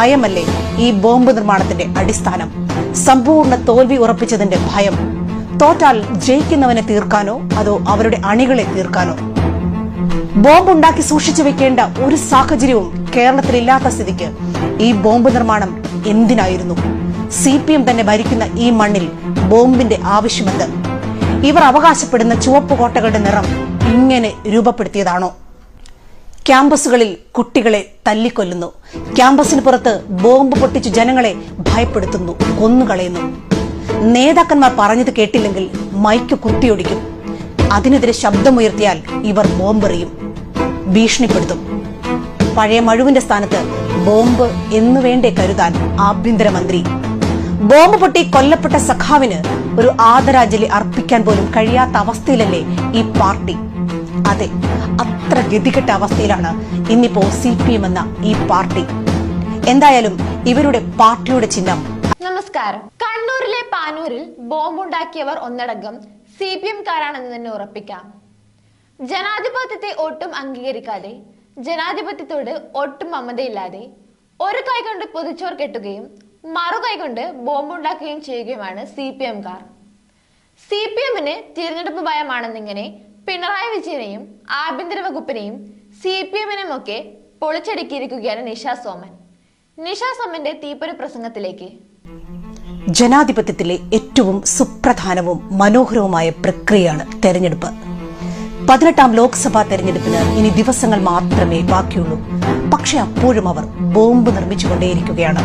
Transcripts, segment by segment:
ഭയമല്ലേ ഈ ബോംബ് നിർമ്മാണത്തിന്റെ അടിസ്ഥാനം? സമ്പൂർണ തോൽവി ഉറപ്പിച്ചതിന്റെ ഭയം. തോറ്റാൽ ജയിക്കുന്നവനെ തീർക്കാനോ അതോ അവരുടെ അണികളെ തീർക്കാനോ? ബോംബ് ഉണ്ടാക്കി സൂക്ഷിച്ചു വെക്കേണ്ട ഒരു സാഹചര്യവും കേരളത്തിലില്ലാത്ത സ്ഥിതിക്ക് ഈ ബോംബ് നിർമ്മാണം എന്തിനായിരുന്നു? സി പി എം തന്നെ ഭരിക്കുന്ന ഈ മണ്ണിൽ ബോംബിന്റെ ആവശ്യമെന്ത്? ഇവർ അവകാശപ്പെടുന്ന ചുവപ്പ് കോട്ടകളുടെ നിറം ഇങ്ങനെ രൂപപ്പെടുത്തിയതാണോ? ക്യാമ്പസുകളിൽ കുട്ടികളെ തല്ലിക്കൊല്ലുന്നു. ക്യാമ്പസിന് പുറത്ത് ബോംബ് പൊട്ടിച്ചു ജനങ്ങളെ ഭയപ്പെടുത്തുന്നു കൊന്നുകളയുന്നു. നേതാക്കന്മാർ പറഞ്ഞത് കേട്ടില്ലെങ്കിൽ മൈക്ക് കുത്തിയൊടിക്കും. അതിനെതിരെ ശബ്ദമുയർത്തിയാൽ ഇവർ ബോംബെറിയും. ഭീഷണിപ്പെടുത്തും. പഴയ മഴുവിന്റെ സ്ഥാനത്ത് ബോംബ് എന്നു വേണ്ടേ കരുതാൻ ആഭ്യന്തരമന്ത്രി. ബോംബ് പൊട്ടി കൊല്ലപ്പെട്ട സഖാവിന് ഒരു ആദരാഞ്ജലി അർപ്പിക്കാൻ പോലും കഴിയാത്ത അവസ്ഥയിലല്ലേ ഈ പാർട്ടി? അതെ അത്ര ഗതികെട്ട അവസ്ഥയിലാണ് ഇന്നിപ്പോ സി പി എം എന്ന ഈ പാർട്ടി. എന്തായാലും ഇവരുടെ പാർട്ടിയുടെ ചിഹ്നം. നമസ്കാരം. കണ്ണൂരിലെ പാനൂരിൽ ബോംബുണ്ടാക്കിയവർ ഒന്നടങ്കം സി പി എംകാരാണെന്ന് തന്നെ ഉറപ്പിക്കാം. ജനാധിപത്യത്തെ ഒട്ടും അംഗീകരിക്കാതെ ജനാധിപത്യത്തോട് ഒട്ടും മമതയില്ലാതെ ഒരു കൈ കൊണ്ട് പൊതിച്ചോർ കെട്ടുകയും മറു കൈ കൊണ്ട് ബോംബുണ്ടാക്കുകയും ചെയ്യുകയുമാണ് സി പി എംകാർ. സി പി എമ്മിന് തിരഞ്ഞെടുപ്പ് ഭയമാണെന്നിങ്ങനെ പിണറായി വിജയനെയും ആഭ്യന്തര വകുപ്പിനെയും സി പി എമ്മിനെയും ഒക്കെ പൊളിച്ചടുക്കിയിരിക്കുകയാണ് നിഷ സോമൻ. നിഷ സോമന്റെ തീപ്പൊരു പ്രസംഗത്തിലേക്ക്. ജനാധിപത്യത്തിലെ ഏറ്റവും സുപ്രധാനവും മനോഹരവുമായ പ്രക്രിയയാണ് തെരഞ്ഞെടുപ്പ്. പതിനെട്ടാം ലോക്സഭാ തെരഞ്ഞെടുപ്പിന് ഇനി ദിവസങ്ങൾ മാത്രമേ ബാക്കിയുള്ളൂ. പക്ഷെ അപ്പോഴും അവർ ബോംബ് നിർമ്മിച്ചുകൊണ്ടേയിരിക്കുകയാണ്.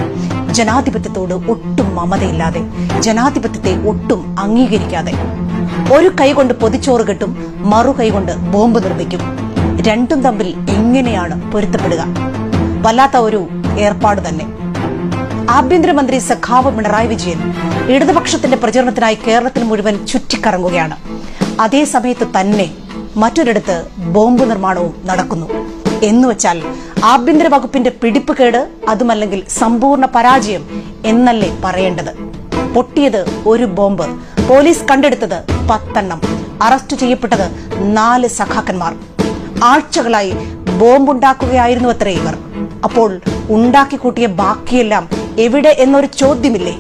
ജനാധിപത്യത്തോട് ഒട്ടും മമതയില്ലാതെ ജനാധിപത്യത്തെ ഒട്ടും അംഗീകരിക്കാതെ. ഒരു കൈകൊണ്ട് പൊതിച്ചോറ് കെട്ടും മറു കൈകൊണ്ട് ബോംബ് നിർമ്മിക്കും. രണ്ടും തമ്മിൽ എങ്ങനെയാണ് പൊരുത്തപ്പെടുക? വല്ലാത്ത ഒരു ഏർപ്പാട് തന്നെ. ആഭ്യന്തരമന്ത്രി സഖാവ് പിണറായി വിജയൻ ഇടതുപക്ഷത്തിന്റെ പ്രചരണത്തിനായി കേരളത്തിൽ മുഴുവൻ ചുറ്റിക്കറങ്ങുകയാണ്. അതേ സമയത്ത് തന്നെ മറ്റൊരിടത്ത് ബോംബ് നിർമ്മാണവും നടക്കുന്നു. എന്നുവെച്ചാൽ ആഭ്യന്തര വകുപ്പിന്റെ പിടിപ്പുകേട് അതുമല്ലെങ്കിൽ സമ്പൂർണ പരാജയം എന്നല്ലേ പറയേണ്ടത്? പൊട്ടിയത് ഒരു ബോംബ് പോലീസ് കണ്ടെടുത്തത് പത്തെണ്ണം. അറസ്റ്റ് ചെയ്യപ്പെട്ടത് നാല് സഖാക്കന്മാർ. ആഴ്ചകളായി ബോംബുണ്ടാക്കുകയായിരുന്നു അത്രേ ഇവർ. അപ്പോൾ ഉണ്ടാക്കിക്കൂട്ടിയ ബാക്കിയെല്ലാം എവിടെ എന്നൊരു ചോദ്യമില്ലേ?